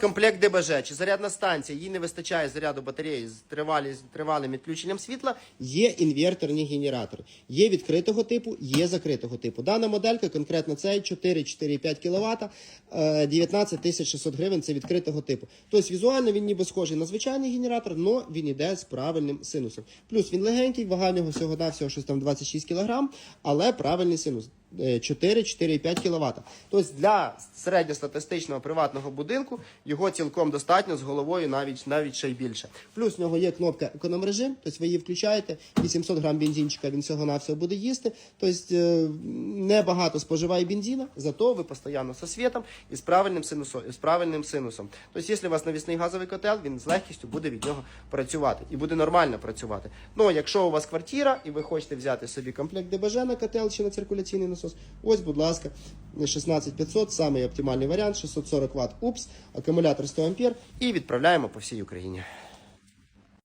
комплект ДБЖ чи зарядна станція, їй не вистачає заряду батареї з тривалим відключенням світла, є інверторні генератори. Є відкритого типу, є закритого типу. Дана моделька, конкретно цей 4-4,5 кВт, 19 600 гривень це відкритого типу. Тобто візуально він ніби схожий на звичайний генератор, але він іде з правильним синусом. Плюс він легенький, вага нього всього на всього щось там 26 кг, але правильний синус. Е, 4-4,5 кВт. Тобто для середньостатистичного приватного будинку його цілком достатньо з головою навіть, навіть ще й більше. Плюс в нього є кнопка економ-режим, тобто ви її включаєте, 800 грам бензинчика він всього навсього буде їсти. Тобто е, небагато споживає бензина, зато ви постійно зі світом і з правильним синусом. З правильним синусом. Тобто, якщо у вас навісний газовий котел, він з легкістю буде від нього працювати і буде нормально працювати. Ну, якщо у вас квартира і ви хочете взяти собі комплект ДБЖ на котел чи на циркуляційний насос, ось, будь ласка, 16500, самий оптимальний варіант, 640 Вт УПС, акумулятор 100 А і відправляємо по всій Україні.